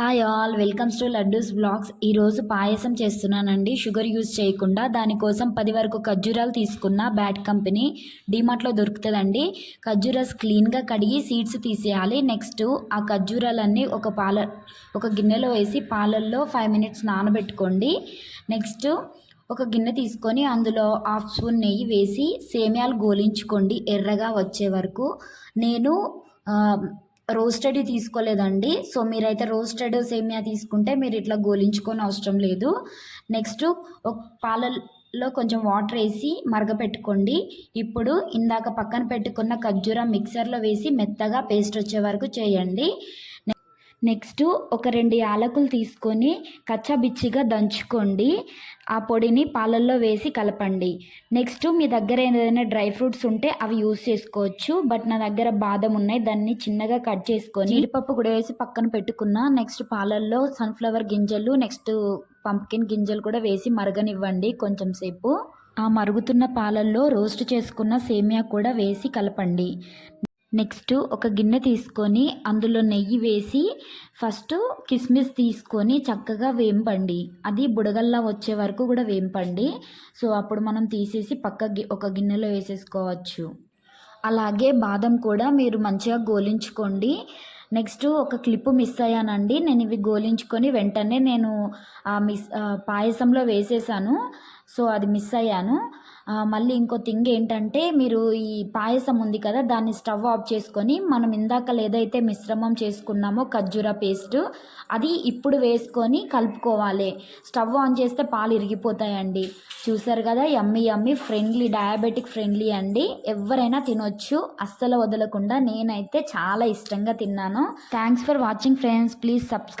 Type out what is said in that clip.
Hi all welcomes to Laddus blogs ఈరోజు పాయసం చేస్తున్నానండి. షుగర్ యూజ్ చేయకుండా దానికోసం పది వరకు ఖర్జూరాలు తీసుకున్న బ్యాట్ కంపెనీ డిమార్ట్లో దొరుకుతుందండి. ఖర్జూరాస్ క్లీన్గా కడిగి సీడ్స్ తీసేయాలి. నెక్స్ట్ ఆ ఖర్జూరాలన్నీ ఒక పాల ఒక గిన్నెలో వేసి పాలల్లో ఫైవ్ మినిట్స్ నానబెట్టుకోండి. నెక్స్ట్ ఒక గిన్నె తీసుకొని అందులో హాఫ్ స్పూన్ నెయ్యి వేసి సేమ్యాలు గోలించుకోండి ఎర్రగా వచ్చే వరకు. నేను రోస్టెడ్ తీసుకోలేదండి. సో మీరైతే రోస్టెడ్ సేమియా తీసుకుంటే మీరు ఇట్లా గోలించుకొని అవసరం లేదు. నెక్స్ట్ ఒక పాలల్లో కొంచెం వాటర్ వేసి మరగపెట్టుకోండి. ఇప్పుడు ఇందాక పక్కన పెట్టుకున్న ఖర్జూరం మిక్సర్లో వేసి మెత్తగా పేస్ట్ వచ్చే వరకు చేయండి. నెక్స్ట్ ఒక రెండు యాలకులు తీసుకొని కచ్చాబిచ్చిగా దంచుకోండి. ఆ పొడిని పాలల్లో వేసి కలపండి. నెక్స్ట్ మీ దగ్గర ఏదైనా డ్రై ఫ్రూట్స్ ఉంటే అవి యూస్ చేసుకోవచ్చు. బట్ నా దగ్గర బాదం ఉన్నాయి. దాన్ని చిన్నగా కట్ చేసుకొని జీడిపప్పు కూడా వేసి పక్కన పెట్టుకున్న నెక్స్ట్ పాలల్లో సన్ఫ్లవర్ గింజలు నెక్స్ట్ పంప్కిన్ గింజలు కూడా వేసి మరగనివ్వండి కొంచెం సేపు. ఆ మరుగుతున్న పాలల్లో రోస్ట్ చేసుకున్న సేమియా కూడా వేసి కలపండి. నెక్స్ట్ ఒక గిన్నె తీసుకొని అందులో నెయ్యి వేసి ఫస్ట్ కిస్మిస్ తీసుకొని చక్కగా వేంపండి. అది బుడగల్లా వచ్చే వరకు కూడా వేంపండి. సో అప్పుడు మనం తీసేసి పక్క గి- ఒక గిన్నెలో వేసేసుకోవచ్చు. అలాగే బాదం కూడా మీరు మంచిగా గోలించుకోండి. నెక్స్ట్ ఒక క్లిప్ మిస్ అయ్యానండి. నేను ఇవి గోలించుకొని వెంటనే నేను ఆ మిస్ పాయసంలో వేసేసాను. సో అది మిస్ అయ్యాను. మళ్ళీ ఇంకో థింగ్ ఏంటంటే మీరు ఈ పాయసం ఉంది కదా దాన్ని స్టవ్ ఆఫ్ చేసుకొని మనం ఇందాక ఏదైతే మిశ్రమం చేసుకున్నామో ఖర్జూర పేస్ట్ అది ఇప్పుడు వేసుకొని కలుపుకోవాలి. స్టవ్ ఆన్ చేస్తే పాలు ఇరిగిపోతాయండి. చూసారు కదా yummy yummy friendly diabetic friendly అండి. ఎవరైనా తినొచ్చు అస్సలు వదలకుండా నేనైతే చాలా ఇష్టంగా తిన్నాను. Thanks for watching friends please subscribe